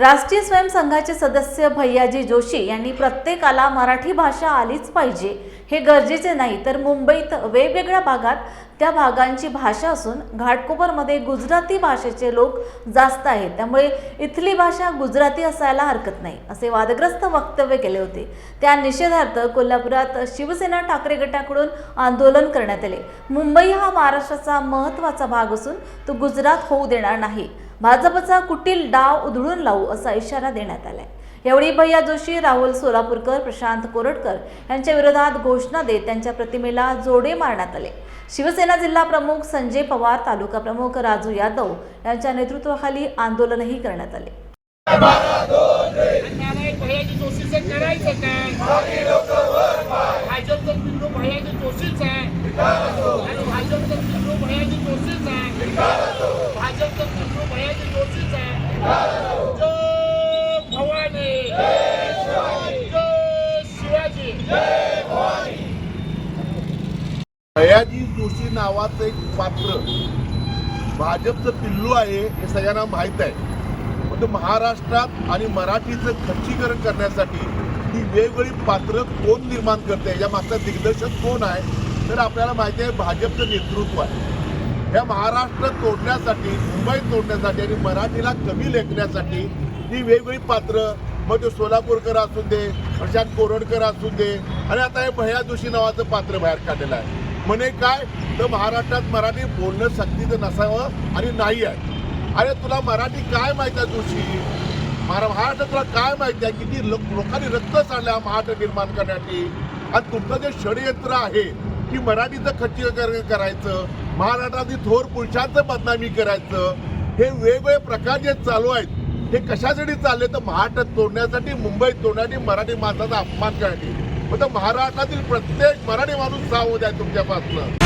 राष्ट्रीय स्वयंसंघाचे सदस्य भैयाजी जोशी यांनी प्रत्येकाला मराठी भाषा आलीच पाहिजे. हे गरजेचे नाही तर मुंबईत वेगवेगळ्या भागात त्या भागांची भाषा असून घाटकोपरमध्ये गुजराती भाषेचे लोक जास्त आहेत. त्यामुळे इथली भाषा गुजराती असायला हरकत नाही असे वादग्रस्त वक्तव्य केले होते. त्या निषेधार्थ कोल्हापुरात शिवसेना ठाकरे गटाकडून आंदोलन करण्यात आले. मुंबई हा महाराष्ट्राचा महत्त्वाचा भाग असून तो गुजरात होऊ देणार नाही. भाजपचा कुटील डाव उधळून लावू असा इशारा देण्यात आलाय. यावेळी भैया जोशी राहुल सोलापूरकर प्रशांत कोरटकर यांच्या विरोधात घोषणा देत त्यांच्या प्रतिमेला जोडे मारण्यात आले. शिवसेना जिल्हा प्रमुख संजय पवार तालुका प्रमुख राजू यादव यांच्या नेतृत्वाखाली आंदोलनही करण्यात आले. नारायण भैयाजी जोशीचं करायचं काय भाजपचं पिल्लू भैयाजी जोशीच आहे आणि भाजपचं पिल्लू भैयाजी जोशीच आहे भाजपचं पिल्लू भैयाजी जोशीच आहे जय भवानी जय सयाजी जोशी नावाचं एक पात्र भाजपचं पिल्लू आहे हे सगळ्यांना माहीत आहे. पण महाराष्ट्रात आणि मराठीचं खच्चीकरण करण्यासाठी ही वेगवेगळी पात्र कोण निर्माण करते या मागचा दिग्दर्शक कोण आहे तर आपल्याला माहिती आहे भाजपचं नेतृत्व आहे. या महाराष्ट्र तोडण्यासाठी मुंबई तोडण्यासाठी आणि मराठीला कमी लेखण्यासाठी ही वेगवेगळी पात्र मग ते सोलापूरकर असू दे प्रशांत कोरडकर असू दे. आणि आता हे भया जोशी नावाचं पात्र बाहेर काढलेलं आहे. म्हणे काय? तर महाराष्ट्रात मराठी बोलणं सक्तीचं नसावं आणि नाही आहे. अरे तुला मराठी काय माहिती आहे जोशी? महाराष्ट्रात तुला काय माहिती आहे? किती लोक लोकांनी रक्त चालल्या महाराष्ट्र निर्माण करण्यासाठी. आणि तुमचं जे षडयंत्र आहे की मराठीचं खच्चीकरण करायचं महाराष्ट्रातील थोर पुरुषांचं बदनामी करायचं हे वेगवेगळे प्रकार जे चालू आहेत हे कशासाठी चालले? तर महाराष्ट्र तोडण्यासाठी मुंबई तोडण्यासाठी मराठी माणसाचा अपमान करण्यासाठी. मग तर महाराष्ट्रातील प्रत्येक मराठी माणूस सावध आहे तुमच्यापासून.